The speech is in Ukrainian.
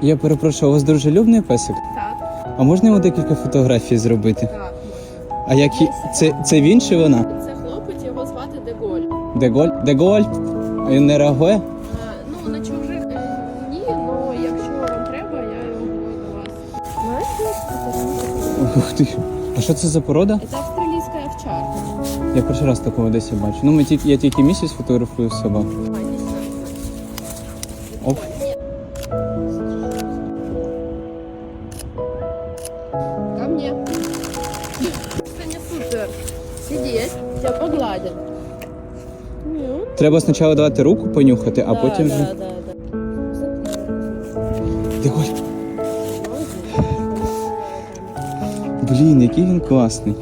Я перепрошую, у вас дружелюбний песик? Так, А можна йому декілька фотографій зробити? так. А які це, це він чи вона? Це хлопець, його звати Деголь. Деголь? Деголь? А Він не реагує? А, ну, на чужих е, ні, але якщо вам треба, я його до вас. Ух ти. А що це за порода? це австралійська овчарка. Я перший раз такого десь бачу. Ну, ми тільки, я тільки місяць фотографую собак. Оп. Ко мне. Это не супер. Сидеть, тебя погладят. Треба спочатку давати руку понюхати, а Да, потім да, вже. да, да. Деголь. Блін, який він класний.